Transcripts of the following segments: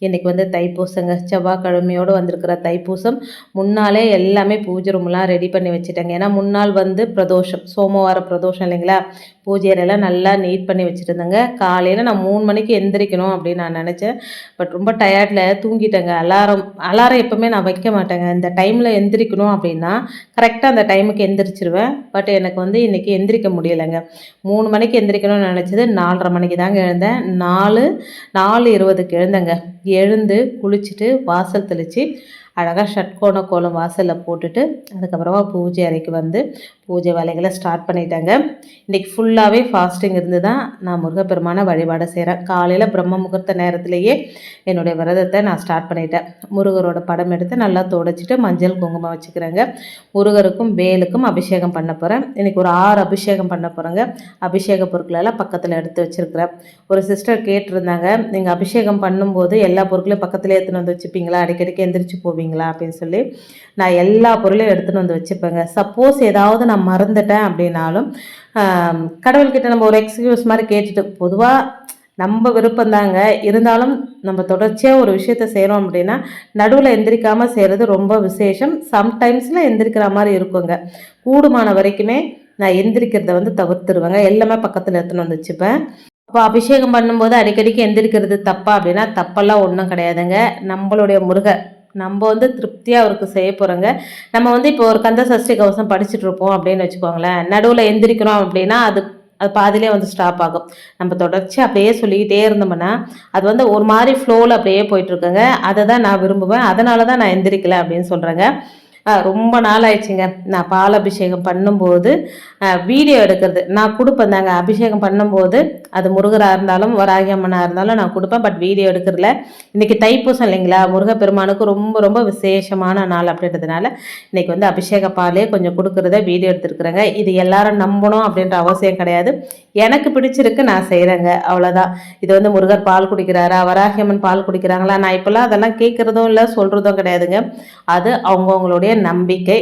இன்றைக்கி வந்து தைப்பூசங்க. செவ்வாய்க்கிழமையோடு வந்திருக்கிற தைப்பூசம். முன்னாலே எல்லாமே பூஜை ரூம்லாம் ரெடி பண்ணி வச்சுட்டேங்க. ஏன்னா முன்னாள் வந்து பிரதோஷம். சோமவார பிரதோஷம் இல்லைங்களா? பூஜை அறையெல்லாம் நல்லா நீட் பண்ணி வச்சுருந்தேங்க. காலையில் நான் மூணு மணிக்கு எந்திரிக்கணும் அப்படின்னு நான் நினச்சேன். பட் ரொம்ப டயர்டில் தூங்கிட்டேங்க. அலாரம் அலாரம் எப்போவுமே நான் வைக்க மாட்டேங்க. இந்த டைமில் எந்திரிக்கணும் அப்படின்னா கரெக்டாக அந்த டைமுக்கு எந்திரிச்சிருவேன். பட் எனக்கு வந்து இன்றைக்கி எந்திரிக்க முடியலைங்க. மூணு மணிக்கு எந்திரிக்கணும்னு நினச்சது நாலரை மணிக்கு தாங்க எழுந்தேன். நாலு நாலு இருபதுக்கு எழுந்தேங்க. எழுந்து குளிச்சுட்டு வாசல் தெளித்து அழகாக ஷட்கோண கோலம் வாசலில் போட்டுட்டு அதுக்கப்புறமா பூஜை அறைக்கு வந்து பூஜை வேலைகளை ஸ்டார்ட் பண்ணிட்டாங்க. இன்றைக்கி ஃபுல்லாகவே ஃபாஸ்டிங் இருந்து தான் நான் முருகப்பெருமான வழிபாடு செய்கிறேன் காலையில் பிரம்ம முகூர்த்த நேரத்திலேயே என்னுடைய விரதத்தை நான் ஸ்டார்ட் பண்ணிட்டேன். முருகரோட படம் எடுத்து நல்லா துடைச்சிட்டு மஞ்சள் குங்குமம் வச்சுக்கிறேங்க. முருகருக்கும் வேலுக்கும் அபிஷேகம் பண்ண போகிறேன் இன்றைக்கி ஒரு ஆறு அபிஷேகம் பண்ண போகிறேங்க அபிஷேக பொருட்களெல்லாம் பக்கத்தில் எடுத்து வச்சுருக்கிறேன். ஒரு சிஸ்டர் கேட்டிருந்தாங்க நீங்கள் அபிஷேகம் பண்ணும்போது எல்லா பொருட்களையும் பக்கத்தில் எடுத்துன்னு வந்து வச்சுப்பீங்களா? அடிக்கடிக்கு எந்திரிச்சு போவீங்களா அப்படின்னு சொல்லி நான் எல்லா பொருளையும் எடுத்துன்னு வந்து வச்சுப்பேங்க. சப்போஸ் ஏதாவது நான் மறந்துட்டேன் அப்படின்னாலும் கடவுள்கிட்ட நம்ம ஒரு எக்ஸ்கியூஸ் மாதிரி கேட்டுட்டு பொதுவாக நம்ம விருப்பம்தாங்க. இருந்தாலும் நம்ம தொடர்ச்சியாக ஒரு விஷயத்த செய்கிறோம் அப்படின்னா நடுவில் எந்திரிக்காமல் செய்கிறது ரொம்ப விசேஷம். சம்டைம்ஸில் எந்திரிக்கிற மாதிரி இருக்குங்க. கூடுமான வரைக்குமே நான் எந்திரிக்கிறத வந்து தவிர்த்துருவேங்க. எல்லாமே பக்கத்தில் எடுத்துன்னு வந்து வச்சுப்பேன். அப்போ அபிஷேகம் பண்ணும்போது அடிக்கடிக்கு எந்திரிக்கிறது தப்பா அப்படின்னா தப்பெல்லாம் ஒன்றும் கிடையாதுங்க. நம்மளுடைய முருகன் நம்ம வந்து திருப்தியாக அவருக்கு செய்ய போகிறோங்க நம்ம வந்து இப்போ ஒரு கந்த சஷ்டி கவசம் படிச்சுட்டு இருப்போம் அப்படின்னு வச்சுக்கோங்களேன். நடுவில் எந்திரிக்கிறோம் அப்படின்னா அது அது பாதிலே வந்து ஸ்டாப் ஆகும். நம்ம தொடர்ச்சி அப்படியே சொல்லிக்கிட்டே இருந்தோம்னா அது வந்து ஒரு மாதிரி ஃப்ளோவில் அப்படியே போயிட்டுருக்குங்க அதை தான் நான் விரும்புவேன். அதனால தான் நான் எந்திரிக்கல அப்படின்னு சொல்கிறேங்க ரொம்ப நாள் ஆயிடுச்சுங்க நான் பால் அபிஷேகம் பண்ணும்போது வீடியோ எடுக்கிறது. நான் கொடுப்பேன் தாங்க. அபிஷேகம் பண்ணும்போது அது முருகராக இருந்தாலும் வராகி அம்மனாக இருந்தாலும் நான் கொடுப்பேன். பட் வீடியோ எடுக்கிறதுல இன்றைக்கி தைப்பூசம் இல்லைங்களா? முருகப்பெருமானுக்கு ரொம்ப ரொம்ப விசேஷமான நாள் அப்படின்றதுனால இன்றைக்கி வந்து அபிஷேக பாலே கொஞ்சம் கொடுக்குறத வீடியோ எடுத்துருக்குறேங்க. இது எல்லாரும் நம்பணும் அப்படின்ற அவசியம் கிடையாது. எனக்கு பிடிச்சிருக்கு நான் செய்கிறேங்க அவ்வளோதான் இது வந்து முருகர் பால் குடிக்கிறாரா? வராகியம்மன் பால் குடிக்கிறாங்களா? நான் இப்போல்லாம் அதெல்லாம் கேட்குறதும் இல்லை சொல்கிறதும் கிடையாதுங்க. அது அவங்கவுங்களுடைய நம்பிக்கை.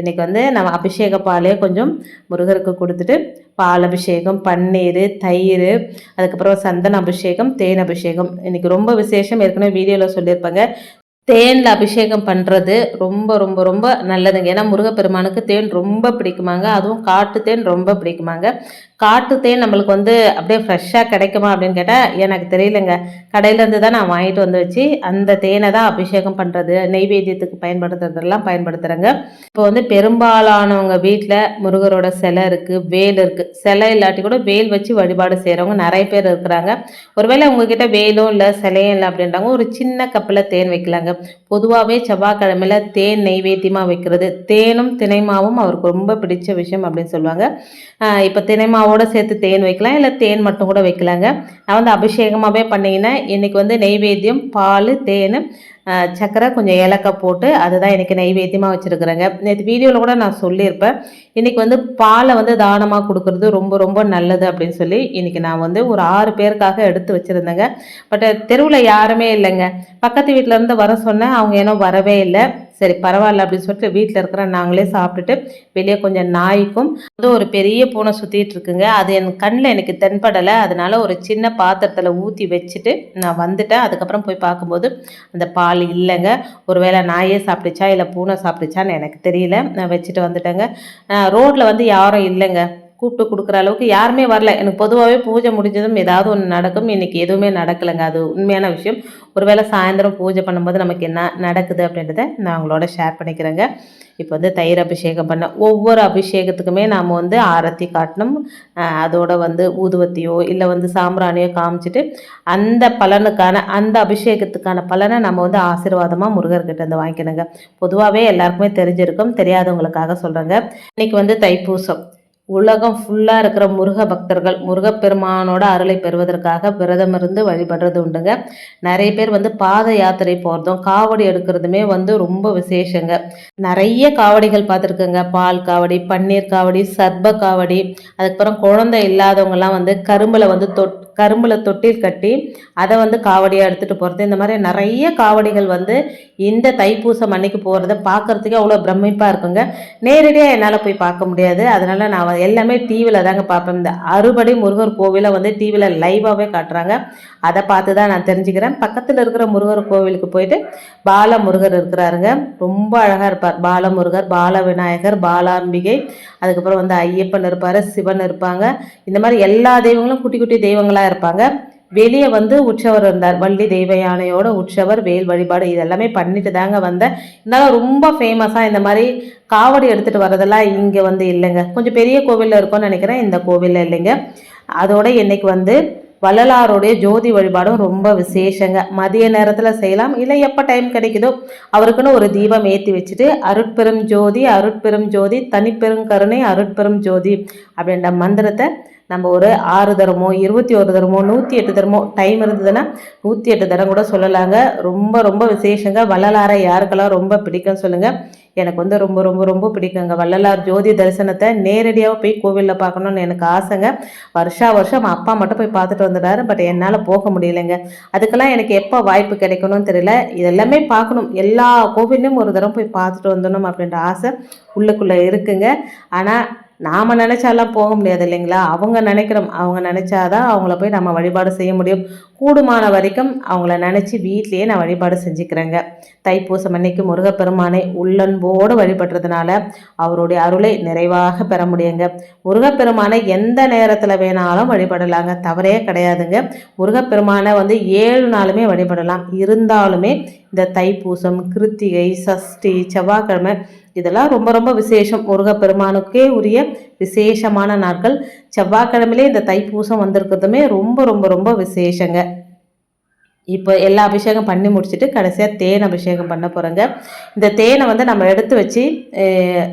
இன்றைக்கி வந்து நம்ம அபிஷேக பாலே கொஞ்சம் முருகருக்கு கொடுத்துட்டு பால் அபிஷேகம் பன்னீர் தயிர் அதுக்கப்புறம் சந்தன அபிஷேகம் தேன் அபிஷேகம். இன்றைக்கி ரொம்ப விசேஷம். ஏற்கனவே வீடியோவில் சொல்லியிருப்பாங்க. தேனில் அபிஷேகம் பண்ணுறது ரொம்ப ரொம்ப ரொம்ப நல்லதுங்க. ஏன்னா முருகப்பெருமானுக்கு தேன் ரொம்ப பிடிக்குமாங்க. அதுவும் காட்டு தேன் ரொம்ப பிடிக்குமாங்க. காட்டு தேன் நம்மளுக்கு வந்து அப்படியே ஃப்ரெஷ்ஷாக கிடைக்குமா அப்படின்னு கேட்டால் எனக்கு தெரியலங்க. கடையிலேருந்து தான் நான் வாங்கிட்டு வந்து வச்சு அந்த தேனை தான் அபிஷேகம் பண்ணுறது நெய்வேத்தியத்துக்கு பயன்படுத்துறதெல்லாம் பயன்படுத்துகிறேங்க இப்போ வந்து பெரும்பாலானவங்க வீட்டில் முருகரோட சிலை இருக்குது வேல் இருக்குது சிலை இல்லாட்டி கூட வேல் வச்சு வழிபாடு செய்கிறவங்க நிறைய பேர் இருக்கிறாங்க. ஒருவேளை உங்ககிட்ட வேலும் இல்லை சிலையும் இல்லை அப்படின்றாங்க ஒரு சின்ன கப்பில் தேன் வைக்கலாங்க. பொதுவாகவே செவ்வாய்க்கிழமையில் தேன் நெய்வேத்தியமாக வைக்கிறது. தேனும் தினைமாவும் அவருக்கு ரொம்ப பிடிச்ச விஷயம் அப்படின்னு சொல்லுவாங்க. இப்போ மாவோடு சேர்த்து தேன் வைக்கலாம் இல்லை தேன் மட்டும் கூட வைக்கலாங்க. நான் வந்து அபிஷேகமாகவே பண்ணிங்கன்னா இன்றைக்கி வந்து நெய்வேத்தியம் பால் தேன் சக்கரை கொஞ்சம் ஏலக்காய் போட்டு அதுதான் எனக்கு நைவேத்தியமாக வச்சுருக்குறேங்க. நேற்று வீடியோவில் கூட நான் சொல்லியிருப்பேன். இன்றைக்கி வந்து பாலை வந்து தானமாக கொடுக்குறது ரொம்ப ரொம்ப நல்லது அப்படின்னு சொல்லி இன்றைக்கி நான் வந்து ஒரு ஆறு பேருக்காக எடுத்து வச்சுருந்தேங்க. பட் தெருவில் யாருமே இல்லைங்க. பக்கத்து வீட்டிலேருந்து வர சொன்னேன். அவங்க ஏனோ வரவே இல்லை. சரி பரவாயில்ல அப்படின்னு சொல்லிட்டு வீட்டில் இருக்கிற நாங்களே சாப்பிட்டுட்டு வெளியே கொஞ்சம் நாய்க்கும் வந்து ஒரு பெரிய பூனை சுற்றிட்டு இருக்குங்க. அது என் கண்ணில் எனக்கு தென்படலை. அதனால ஒரு சின்ன பாத்திரத்தில் ஊற்றி வச்சுட்டு நான் வந்துட்டேன். அதுக்கப்புறம் போய் பார்க்கும்போது அந்த பால் இல்லைங்க. ஒருவேளை நாயே சாப்பிட்டுச்சா இல்லை பூனை சாப்பிட்டுச்சான்னு எனக்கு தெரியல. நான் வச்சுட்டு வந்துட்டேங்க. ரோட்டில் வந்து யாரும் இல்லைங்க. கூப்பிட்டு கொடுக்குற அளவுக்கு யாருமே வரல. எனக்கு பொதுவாகவே பூஜை முடிஞ்சதும் ஏதாவது ஒன்று நடக்கும். இன்றைக்கி எதுவுமே நடக்கலைங்க. அது உண்மையான விஷயம். ஒருவேளை சாயந்தரம் பூஜை பண்ணும்போது நமக்கு என்ன நடக்குது அப்படின்றத நான் உங்களோட ஷேர் பண்ணிக்கிறேங்க. இப்போ வந்து தயிர் அபிஷேகம் பண்ண ஒவ்வொரு அபிஷேகத்துக்குமே நாம் வந்து ஆரத்தி காட்டணும். அதோட வந்து ஊதுவத்தியோ இல்லை வந்து சாம்பிராணியோ காமிச்சிட்டு அந்த பலனுக்கான அந்த அபிஷேகத்துக்கான பலனை நம்ம வந்து ஆசீர்வாதமாக முருகர்கிட்ட இருந்து வாங்கிக்கணுங்க. பொதுவாகவே எல்லாருக்குமே தெரிஞ்சிருக்கும். தெரியாதவங்களுக்காக சொல்கிறேங்க இன்றைக்கி வந்து தைப்பூசம். உலகம் ஃபுல்லாக இருக்கிற முருக பக்தர்கள் முருகப்பெருமானோட அருளை பெறுவதற்காக விரதம் இருந்து வழிபடுறது உண்டுங்க. நிறைய பேர் வந்து பாத யாத்திரை போகிறதும் காவடி எடுக்கிறதுமே வந்து ரொம்ப விசேஷங்க. நிறைய காவடிகள் பார்த்துருக்குங்க. பால் காவடி பன்னீர் காவடி சர்ப காவடி அதுக்கப்புறம் குழந்தை இல்லாதவங்கலாம் வந்து கரும்பில் வந்து தொட் கரும்பில் தொட்டில் கட்டி அதை வந்து காவடியாக எடுத்துகிட்டு போகிறது இந்த மாதிரி நிறைய காவடிகள் வந்து இந்த தைப்பூசம் அன்னைக்கு போகிறத பார்க்குறதுக்கே அவ்வளோ பிரமிப்பாக இருக்குங்க. நேரடியாக என்னால் போய் பார்க்க முடியாது. அதனால் நான் எல்லாமே டிவியில் தாங்க பார்ப்பேன். இந்த அறுபடை முருகர் கோவிலை வந்து டிவியில் லைவாகவே காட்டுறாங்க. அதை பார்த்து தான் நான் தெரிஞ்சுக்கிறேன். பக்கத்தில் இருக்கிற முருகர் கோவிலுக்கு போயிட்டு பால முருகர் இருக்கிறாருங்க. ரொம்ப அழகாக இருப்பார். பாலமுருகர் பால விநாயகர் பாலாம்பிகை அதுக்கப்புறம் வந்து ஐயப்பன் இருப்பார் சிவன் இருப்பாங்க. இந்த மாதிரி எல்லா தெய்வங்களும் குட்டி குட்டி தெய்வங்களாக இருப்பாங்க. வெளியே வந்து உற்சவர் இருந்தார் வள்ளி தெய்வ யானையோட உற்சவர் வேல் வழிபாடு இதெல்லாமே பண்ணிட்டு தாங்க வந்தேன். இருந்தாலும் ரொம்ப ஃபேமஸாக இந்த மாதிரி காவடி எடுத்துகிட்டு வரதெல்லாம் இங்கே வந்து இல்லைங்க. கொஞ்சம் பெரிய கோவிலில் இருக்கும்னு நினைக்கிறேன் இந்த கோவிலில் இல்லைங்க. அதோட இன்னைக்கு வந்து வள்ளலாருடைய ஜோதி வழிபாடும் ரொம்ப விசேஷங்க. மதிய நேரத்தில் செய்யலாம். இல்லை எப்போ டைம் கிடைக்குதோ அவருக்குன்னு ஒரு தீபம் ஏற்றி வச்சுட்டு அருட்பெரும் ஜோதி அருட்பெரும் ஜோதி தனிப்பெரும் கருணை அருட்பெரும் ஜோதி அப்படின்ற மந்திரத்தை நம்ம ஒரு ஆறு தரமோ இருபத்தி ஒரு தரமோ நூற்றி எட்டு தரமோ டைம் இருந்ததுன்னா நூற்றி எட்டு தரம் கூட சொல்லலாங்க. ரொம்ப ரொம்ப விசேஷங்க. வள்ளலாரை யாருக்கெல்லாம் ரொம்ப பிடிக்கும்னு சொல்லுங்கள் எனக்கு வந்து ரொம்ப ரொம்ப ரொம்ப பிடிக்குங்க. வள்ளலார் ஜோதி தரிசனத்தை நேரடியாக போய் கோவிலில் பார்க்கணுன்னு எனக்கு ஆசைங்க. வருஷா வருஷம் அப்பா மட்டும் போய் பார்த்துட்டு வந்துடுறாரு. பட் என்னால் போக முடியலைங்க. அதுக்கெல்லாம் எனக்கு எப்போ வாய்ப்பு கிடைக்கணும்னு தெரியல. இதெல்லாமே பார்க்கணும். எல்லா கோவில்லையும் ஒரு தரம் போய் பார்த்துட்டு வந்துடணும் அப்படின்ற ஆசை உள்ளுக்குள்ளே இருக்குங்க. ஆனால் நாம் நினச்சாலாம் போக முடியாது இல்லைங்களா? அவங்க நினைக்கிறோம். அவங்க நினச்சாதான் அவங்கள போய் நம்ம வழிபாடு செய்ய முடியும். கூடுமான வரைக்கும் அவங்கள நினச்சி வீட்லேயே நான் வழிபாடு செஞ்சுக்கிறேங்க. தைப்பூசம் அன்னைக்கு முருகப்பெருமானை உள்ளன்போடு வழிபடுறதுனால அவருடைய அருளை நிறைவாக பெற முடியுங்க. முருகப்பெருமானை எந்த நேரத்தில் வேணாலும் வழிபடலாங்க. தவறே கிடையாதுங்க. முருகப்பெருமானை வந்து ஏழு நாளுமே வழிபடலாம். இருந்தாலுமே இந்த தைப்பூசம் கிருத்திகை சஷ்டி செவ்வாய்க்கிழமை இதெல்லாம் ரொம்ப ரொம்ப விசேஷம். முருகப்பெருமானுக்கே உரிய விசேஷமான நாட்கள். செவ்வாய்க்கிழமையிலே இந்த தைப்பூசம் வந்திருக்கிறதுமே ரொம்ப ரொம்ப ரொம்ப விசேஷங்க. இப்போ எல்லா அபிஷேகம் பண்ணி முடிச்சுட்டு கடைசியாக தேன் அபிஷேகம் பண்ண போகிறோங்க இந்த தேனை வந்து நம்ம எடுத்து வச்சு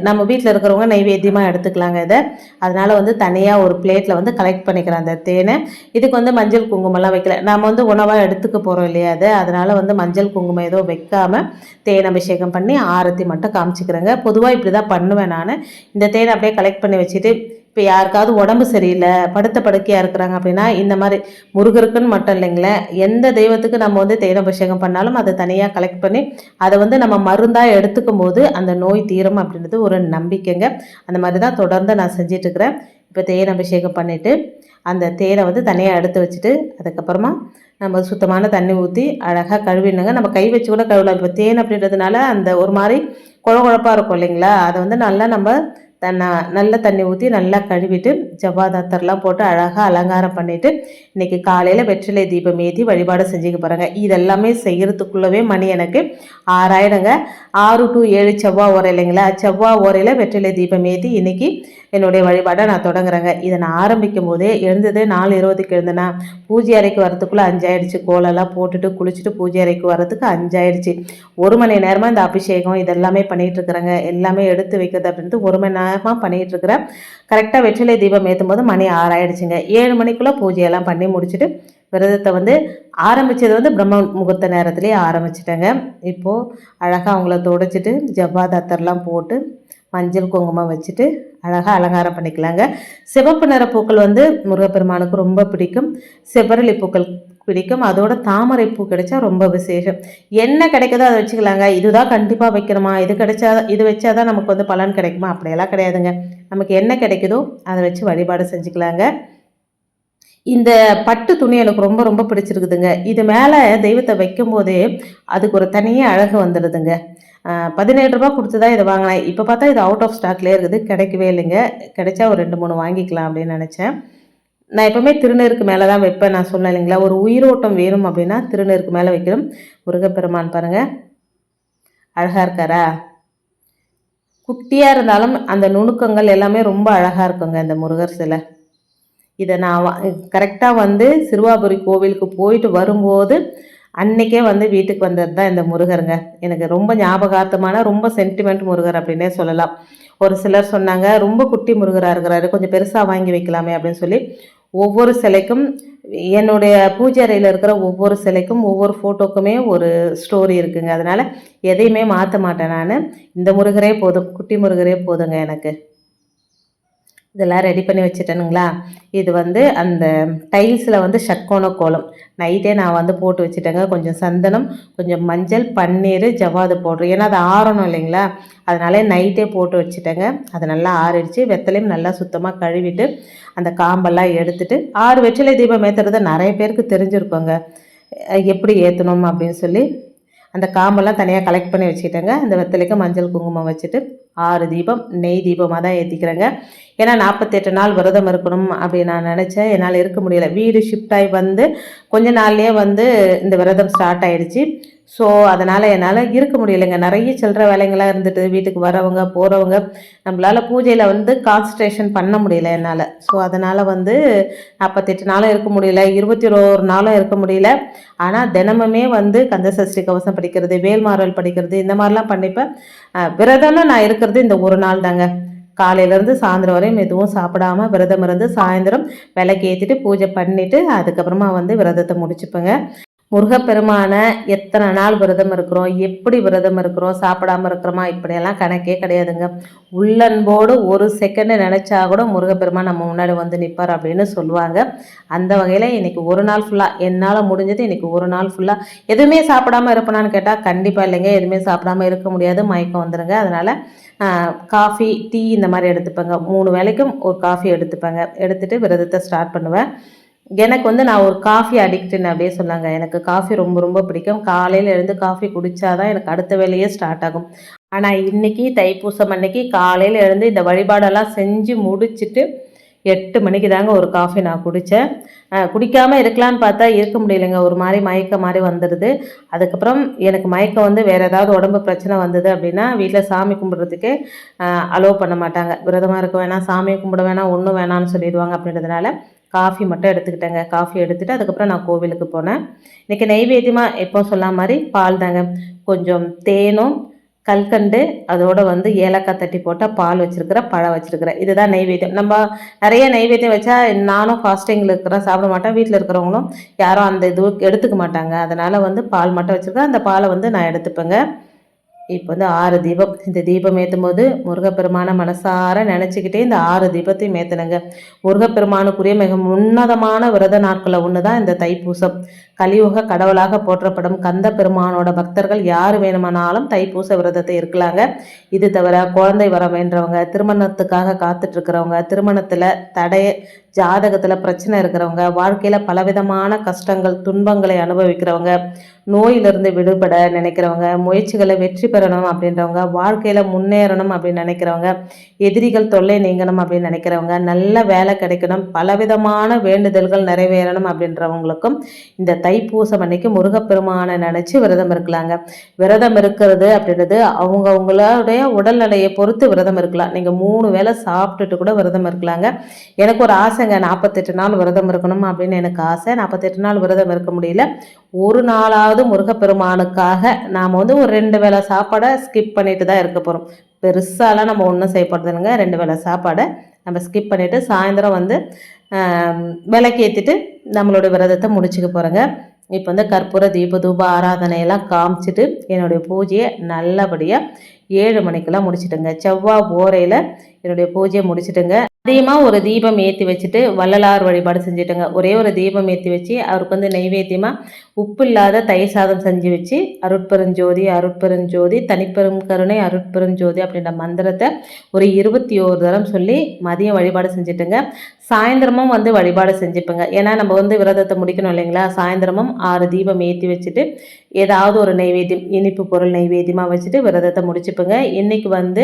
நம்ம வீட்டில் இருக்கிறவங்க நைவேத்தியமாக எடுத்துக்கலாங்க இதை. அதனால் வந்து தனியாக ஒரு பிளேட்டில் வந்து கலெக்ட் பண்ணிக்கிறேன் அந்த தேனை. இதுக்கு வந்து மஞ்சள் குங்குமம்லாம் வைக்கல. நம்ம வந்து உணவாக எடுத்துக்க போகிறோம் இல்லையா அது அதனால் வந்து மஞ்சள் குங்குமம் ஏதோ வைக்காமல் தேன் அபிஷேகம் பண்ணி ஆரத்தி மட்டும் காமிச்சிக்கிறேங்க. பொதுவாக இப்படி தான் பண்ணுவேன் நான். இந்த தேனை அப்படியே கலெக்ட் பண்ணி வச்சுட்டு இப்போ யாருக்காவது உடம்பு சரியில்லை படுத்த படுக்கையாக இருக்கிறாங்க அப்படின்னா இந்த மாதிரி முருகருக்குன்னு மட்டும் இல்லைங்களே எந்த தெய்வத்துக்கு நம்ம வந்து தேனபிஷேகம் பண்ணாலும் அதை தனியாக கலெக்ட் பண்ணி அதை வந்து நம்ம மருந்தாக எடுத்துக்கும் போது அந்த நோய் தீரும் அப்படின்றது ஒரு நம்பிக்கைங்க. அந்த மாதிரி தான் தொடர்ந்து நான் செஞ்சிட்ருக்கிறேன் இப்போ தேன் அபிஷேகம் பண்ணிவிட்டு அந்த தேனை வந்து தனியாக எடுத்து வச்சுட்டு அதுக்கப்புறமா நம்ம சுத்தமான தண்ணி ஊற்றி அழகாக கழுவிடுங்க நம்ம கை வச்சு கூட கழுவலாம். இப்போ தேன் அப்படின்றதுனால அந்த ஒரு மாதிரி குழ குழப்பாக இருக்கும் இல்லைங்களா? அதை வந்து நல்லா நம்ம தன்னை நல்ல தண்ணி ஊற்றி நல்லா கழுவிட்டு ஜவ்வாதாத்தர்லாம் போட்டு அழகாக அலங்காரம் பண்ணிவிட்டு இன்றைக்கி காலையில் வெற்றிலை தீபம் ஏற்றி வழிபாடு செஞ்சுக்க போகிறாங்க இதெல்லாமே செய்கிறதுக்குள்ளவே மணி எனக்கு ஆறாயிரங்க ஆறு டு ஏழு செவ்வாய் ஓரை இல்லைங்களா? செவ்வாய் ஓரையில் வெற்றிலை தீபம் ஏற்றி இன்றைக்கி என்னுடைய வழிபாடை நான் தொடங்குறேங்க. இதை நான் ஆரம்பிக்கும் போதே எழுந்தது நாலு இருபதுக்கு எழுந்தேன்னா பூஜை அறைக்கு வரத்துக்குள்ளே அஞ்சாயிடுச்சு. கோலெல்லாம் போட்டுட்டு குளிச்சுட்டு பூஜை அறைக்கு வரத்துக்கு அஞ்சாயிடுச்சு. ஒரு மணி நேரமாக இந்த அபிஷேகம் இதெல்லாமே பண்ணிகிட்டு இருக்கிறேங்க. எல்லாமே எடுத்து வைக்கிறது அப்படின்றது ஒரு மணி நேரமாக பண்ணிகிட்டு இருக்கிறேன் கரெக்டாக வெற்றிலை தீபம் ஏற்றும் போது மணி ஆறாயிடுச்சுங்க. ஏழு மணிக்குள்ளே பூஜையெல்லாம் பண்ணி முடிச்சுட்டு விரதத்தை வந்து ஆரம்பித்தது வந்து பிரம்ம முகூர்த்த நேரத்துலேயே ஆரம்பிச்சிட்டேங்க. இப்போது அழகாக அவங்கள துடைச்சிட்டு ஜவ்வாதாத்தர்லாம் போட்டு மஞ்சள் குங்குமம் வச்சுட்டு அழகாக அலங்காரம் பண்ணிக்கலாங்க. சிவப்பு நிற பூக்கள் வந்து முருகப்பெருமானுக்கு ரொம்ப பிடிக்கும். செவ்வரளி பூக்கள் பிடிக்கும். அதோட தாமரை பூ கிடைச்சா ரொம்ப விசேஷம். என்ன கிடைக்குதோ அதை வச்சுக்கலாங்க. இதுதான் கண்டிப்பாக வைக்கணுமா? இது கிடைச்சா இது வச்சாதான் நமக்கு வந்து பலன் கிடைக்குமா? அப்படியெல்லாம் கிடையாதுங்க. நமக்கு என்ன கிடைக்குதோ அதை வச்சு வழிபாடு செஞ்சுக்கலாங்க. இந்த பட்டு துணி எனக்கு ரொம்ப ரொம்ப பிடிச்சிருக்குதுங்க. இது மேலே தெய்வத்தை வைக்கும்போதே அதுக்கு ஒரு தனியாக அழகு வந்துடுதுங்க. பதினேழு ரூபா கொடுத்து தான் இதை வாங்கினேன். இப்போ பார்த்தா இது அவுட் ஆஃப் ஸ்டாக்லேயே இருக்குது. கிடைக்கவே இல்லைங்க. கிடைச்சா ஒரு ரெண்டு மூணு வாங்கிக்கலாம் அப்படின்னு நினச்சேன். நான் எப்போவுமே திருநீருக்கு மேலே தான் வைப்பேன் நான் சொன்னேன் இல்லைங்களா? ஒரு உயிரோட்டம் வேணும் அப்படின்னா திருநீருக்கு மேலே வைக்கணும். முருகப்பெருமான் பாருங்கள் அழகாக இருக்காரா? குட்டியாக இருந்தாலும் அந்த நுணுக்கங்கள் எல்லாமே ரொம்ப அழகாக இருக்குங்க இந்த முருகர் சிலை. இதை நான் கரெக்டாக வந்து சிறுவாபுரி கோவிலுக்கு போயிட்டு வரும்போது அன்னைக்கே வந்து வீட்டுக்கு வந்தது தான் இந்த முருகருங்க. எனக்கு ரொம்ப ஞாபகார்த்தமான ரொம்ப சென்டிமெண்ட் முருகர் அப்படின்னே சொல்லலாம். ஒரு சிலர் சொன்னாங்க ரொம்ப குட்டி முருகராக இருக்கிறாரு கொஞ்சம் பெருசாக வாங்கி வைக்கலாமே அப்படின்னு சொல்லி ஒவ்வொரு சிலைக்கும் என்னுடைய பூஜை அறையில் இருக்கிற ஒவ்வொரு சிலைக்கும் ஒவ்வொரு ஃபோட்டோக்குமே ஒரு ஸ்டோரி இருக்குங்க. அதனால் எதையுமே மாற்ற மாட்டேன் நான். இந்த முருகரே போதும். குட்டி முருகரே போதுங்க எனக்கு. இதெல்லாம் ரெடி பண்ணி வச்சுட்டேனுங்களா? இது வந்து அந்த டைல்ஸில் வந்து ஷக்கோண கோலம். நைட்டே நான் வந்து போட்டு வச்சுட்டேங்க. கொஞ்சம் சந்தனம் கொஞ்சம் மஞ்சள் பன்னீர் ஜவ்வாது போடுறேன் ஏன்னா அது ஆறணும் இல்லைங்களா? அதனால நைட்டே போட்டு வச்சுட்டேங்க. அது நல்லா ஆறிடுச்சு. வெத்தலையும் நல்லா சுத்தமாக கழுவிட்டு அந்த காம்பெல்லாம் எடுத்துட்டு ஆறு வெற்றிலை தீபம் ஏற்றுறது நிறைய பேருக்கு தெரிஞ்சிருக்கோங்க. எப்படி ஏற்றணும் அப்படின்னு சொல்லி அந்த காம்பெல்லாம் தனியாக கலெக்ட் பண்ணி வச்சுக்கிட்டேங்க. அந்த வெத்தலைக்கு மஞ்சள் குங்குமம் வச்சுட்டு ஆறு தீபம் நெய் தீபமாக தான் ஏற்றிக்கிறேங்க ஏன்னா நாற்பத்தெட்டு நாள் விரதம் இருக்கணும் அப்படின்னு நான் நினச்சேன். என்னால் இருக்க முடியல. வீடு ஷிஃப்ட் ஆகி வந்து கொஞ்ச நாள்லேயே வந்து இந்த விரதம் ஸ்டார்ட் ஆகிடுச்சு ஸோ அதனால் என்னால் இருக்க முடியலைங்க. நிறைய சில்லற வேலைங்களாக இருந்துட்டு வீட்டுக்கு வரவங்க போகிறவங்க நம்மளால் பூஜையில் வந்து கான்சன்ட்ரேஷன் பண்ண முடியல என்னால். ஸோ அதனால் வந்து நாற்பத்தெட்டு நாளும் இருக்க முடியல. இருபத்தி ஒரு நாளும் இருக்க முடியல. ஆனால் தினமுமே வந்து கந்தசஷ்டி கவசம் படிக்கிறது வேல்மாரல் படிக்கிறது இந்த மாதிரிலாம் பண்ணிப்பேன். விரதம்னு நான் இருக்கிறது இந்த ஒரு நாள் தாங்க. காலையிலேருந்து சாயந்தரம் வரையும் எதுவும் சாப்பிடாம விரதம் இருந்து சாயந்தரம் விளக்கு ஏற்றிட்டு பூஜை பண்ணிவிட்டு அதுக்கப்புறமா வந்து விரதத்தை முடிச்சுப்பேங்க. முருகப்பெருமான எத்தனை நாள் விரதம் இருக்கிறோம்? எப்படி விரதம் இருக்கிறோம்? சாப்பிடாம இருக்கிறோமா? இப்படியெல்லாம் கணக்கே கிடையாதுங்க. உள்ளன்போடு ஒரு செகண்டு நினச்சா கூட முருகப்பெருமான் நம்ம முன்னாடி வந்து நிற்பார் அப்படின்னு சொல்லுவாங்க. அந்த வகையில் இன்றைக்கி ஒரு நாள் ஃபுல்லாக என்னால் முடிஞ்சது இன்றைக்கி ஒரு நாள் ஃபுல்லாக எதுவுமே சாப்பிடாம இருப்பேனான்னு கேட்டால் கண்டிப்பாக இல்லைங்க. எதுவுமே சாப்பிடாம இருக்க முடியாது. மயக்கம் வந்துடுங்க அதனால் காஃபி டீ இந்த மாதிரி எடுத்துப்பேங்க. மூணு வேலைக்கும் ஒரு காஃபி எடுத்துப்பேங்க. எடுத்துகிட்டு விரதத்தை ஸ்டார்ட் பண்ணுவேன். எனக்கு வந்து நான் ஒரு காஃபி அடிக்ட்டுன்னு அப்படியே சொன்னாங்க. எனக்கு காஃபி ரொம்ப ரொம்ப பிடிக்கும். காலையில் எழுந்து காஃபி குடித்தாதான் எனக்கு அடுத்த வேலையே ஸ்டார்ட் ஆகும். ஆனால் இன்றைக்கி தைப்பூசம் அன்னைக்கு காலையில் எழுந்து இந்த வழிபாடெல்லாம் செஞ்சு முடிச்சுட்டு எட்டு மணிக்கு தாங்க ஒரு காஃபி நான் குடித்தேன் குடிக்காமல் இருக்கலான்னு பார்த்தா இருக்க முடியலைங்க. ஒரு மாதிரி மயக்க மாதிரி வந்துடுது. அதுக்கப்புறம் எனக்கு மயக்கம் வந்து வேறு ஏதாவது உடம்பு பிரச்சனை வந்தது அப்படின்னா வீட்டில் சாமி கும்பிட்றதுக்கே அலோவ் பண்ண மாட்டாங்க. விரதமாக இருக்க வேணாம் சாமி கும்பிட வேணாம் ஒன்றும் வேணாம்னு சொல்லிடுவாங்க அப்படின்றதுனால காஃபி மட்டும் எடுத்துக்கிட்டேங்க. காஃபி எடுத்துகிட்டு அதுக்கப்புறம் நான் கோவிலுக்கு போனேன். இன்றைக்கி நெய்வேத்தியமாக எப்போ சொல்லாம மாதிரி பால் தாங்க. கொஞ்சம் தேனும் கல்கண்டு அதோடு வந்து ஏலக்காய் தட்டி போட்டால் பால் வச்சுருக்கிறேன் பழம் வச்சுருக்கிறேன் இதுதான் நெய்வேத்தியம் நம்ம நிறைய நெய்வேத்தியம் வச்சா நானும் ஃபாஸ்டிங்கில் இருக்கிறேன் சாப்பிட மாட்டேன். வீட்டில் இருக்கிறவங்களும் யாரும் அந்த இது எடுத்துக்க மாட்டாங்க. அதனால் வந்து பால் மட்டும் வச்சுருக்கேன். அந்த பாலை வந்து நான் எடுத்துப்பேங்க. இப்போ வந்து ஆறு தீபம். இந்த தீபம் ஏற்றும் போது முருகப்பெருமானை மனசார நினச்சிக்கிட்டே இந்த ஆறு தீபத்தையும் ஏற்றுனுங்க முருகப்பெருமானுக்குரிய மிக உன்னதமான விரத நாட்களில் ஒன்று தான் இந்த தைப்பூசம். கலியுக கடவுளாக போற்றப்படும் கந்த பெருமானோட பக்தர்கள் யார் வேணுமானாலும் தைப்பூச விரதத்தை இருக்கலாங்க. இது தவிர குழந்தை வர வேண்டவங்க திருமணத்துக்காக காத்துட்ருக்கிறவங்க திருமணத்தில் தடைய ஜாதகத்தில் பிரச்சனை இருக்கிறவங்க வாழ்க்கையில் பலவிதமான கஷ்டங்கள் துன்பங்களை அனுபவிக்கிறவங்க நோயிலிருந்து விடுபட நினைக்கிறவங்க முயற்சிகளை வெற்றி பெறணும் அப்படின்றவங்க வாழ்க்கையில் முன்னேறணும் அப்படின்னு நினைக்கிறவங்க எதிரிகள் தொல்லை நீங்கணும் அப்படின்னு நினைக்கிறவங்க நல்ல வேலை கிடைக்கணும் பலவிதமான வேண்டுதல்கள் நிறைவேறணும் அப்படின்றவங்களுக்கும் இந்த தைப்பூசம் அன்னைக்கு முருகப்பெருமானை நினச்சி விரதம் இருக்கலாங்க. விரதம் இருக்கிறது அப்படின்றது அவங்கவுங்களுடைய உடல்நிலையை பொறுத்து விரதம் இருக்கலாம். நீங்கள் மூணு வேளை சாப்பிட்டுட்டு கூட விரதம் இருக்கலாங்க. எனக்கு ஒரு ஆசைங்க நாற்பத்தெட்டு நாள் விரதம் இருக்கணும் அப்படின்னு எனக்கு ஆசை. நாற்பத்தெட்டு நாள் விரதம் இருக்க முடியல. ஒரு நாளாவது முருகப்பெருமானுக்காக நாம் வந்து ஒரு ரெண்டு வேளை சாப்பாடை ஸ்கிப் பண்ணிட்டு தான் இருக்க போகிறோம் பெருசாலாம் நம்ம ஒன்றும் செய்யப்படுறதுங்க ரெண்டு வேளை சாப்பாடை நம்ம ஸ்கிப் பண்ணிவிட்டு சாயந்தரம் வந்து விளக்கேற்றிட்டு நம்மளோட விரதத்தை முடிச்சுக்க போகிறோங்க இப்போ வந்து கற்பூர தீப தூப ஆராதனையெல்லாம் காமிச்சிட்டு என்னுடைய பூஜையை நல்லபடியாக ஏழு மணிக்கெல்லாம் முடிச்சிட்டுங்க. செவ்வாய் ஓரையில் என்னுடைய பூஜையை முடிச்சிட்டுங்க. அதிகமாக ஒரு தீபம் ஏற்றி வச்சுட்டு வள்ளலார் வழிபாடு செஞ்சுட்டுங்க. ஒரே ஒரு தீபம் ஏற்றி வச்சு அவருக்கு வந்து நைவேத்தியமாக உப்பு இல்லாத தயிர் சாதம் செஞ்சு வச்சு அருட்பெருஞ்சோதி அருட்பெருஞ்சோதி தனிப்பெரும் கருணை அருட்பெருஞ்சோதி அப்படின்ற மந்திரத்தை ஒரு இருபத்தி ஓரு தரம் சொல்லி மதியம் வழிபாடு செஞ்சுட்டுங்க. சாயந்தரமும் வந்து வழிபாடு செஞ்சுப்பேங்க. ஏன்னா நம்ம வந்து விரதத்தை முடிக்கணும் இல்லைங்களா? சாயந்தரமும் ஆறு தீபம் ஏற்றி வச்சுட்டு ஏதாவது ஒரு நைவேத்தியம் இனிப்பு பொருள் நைவேத்தியமாக வச்சுட்டு விரதத்தை முடிச்சுப்பேங்க. இன்றைக்கி வந்து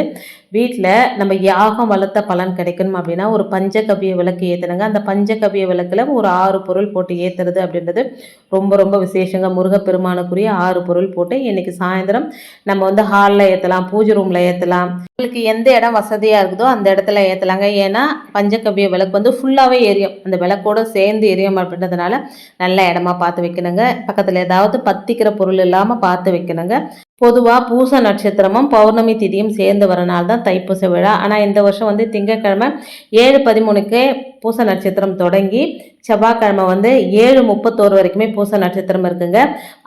வீட்டில் நம்ம யாகம் வளர்த்த பலன் கிடைக்கணும் அப்படின்னா ஒரு பஞ்சகவிய விளக்கு ஏற்றுனுங்க அந்த பஞ்சகவிய விளக்கில் ஒரு ஆறு பொருள் போட்டு ஏற்றுறது அப்படின்றது ரொம்ப ரொம்ப விசேஷங்க. முருகப்பெருமானுக்குரிய ஆறு பொருள் போட்டு இன்றைக்கி சாயந்தரம் நம்ம வந்து ஹாலில் ஏற்றலாம் பூஜை ரூமில் ஏற்றலாம் உங்களுக்கு எந்த இடம் வசதியாக இருக்குதோ அந்த இடத்துல ஏற்றலாங்க ஏன்னா பஞ்சகவிய விளக்கு வந்து ஃபுல்லாகவே எரியும். அந்த விளக்கோடு சேர்ந்து எரியும் அப்படின்றதுனால நல்ல இடமா பார்த்து வைக்கணுங்க. பக்கத்தில் ஏதாவது பத்திக்கிற பொருள் இல்லாமல் பார்த்து வைக்கணுங்க. பொதுவாக பூச நட்சத்திரமும் பௌர்ணமி திதியும் சேர்ந்து வரனால தான் தைப்பூச விழா. ஆனால் இந்த வருஷம் வந்து திங்கட்கிழமை ஏழு பதிமூணுக்கே பூச நட்சத்திரம் தொடங்கி செவ்வாய்க்கிழமை வந்து ஏழு முப்பத்தோரு வரைக்குமே பூச நட்சத்திரம் இருக்குங்க.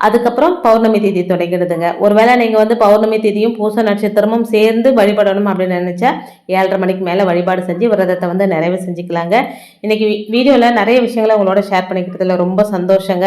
அதுக்கப்புறம் பௌர்ணமி திதி தொடங்கிடுதுங்க. ஒருவேளை நீங்கள் வந்து பௌர்ணமி திதியும் பூச நட்சத்திரமும் சேர்ந்து வழிபடணும் அப்படின்னு நினச்சா ஏழரை மணிக்கு மேலே வழிபாடு செஞ்சு விரதத்தை வந்து நிறைவு செஞ்சுக்கலாங்க. இன்னைக்கு வீடியோவில் நிறைய விஷயங்களை உங்களோட ஷேர் பண்ணிக்கிட்டதுல ரொம்ப சந்தோஷங்க.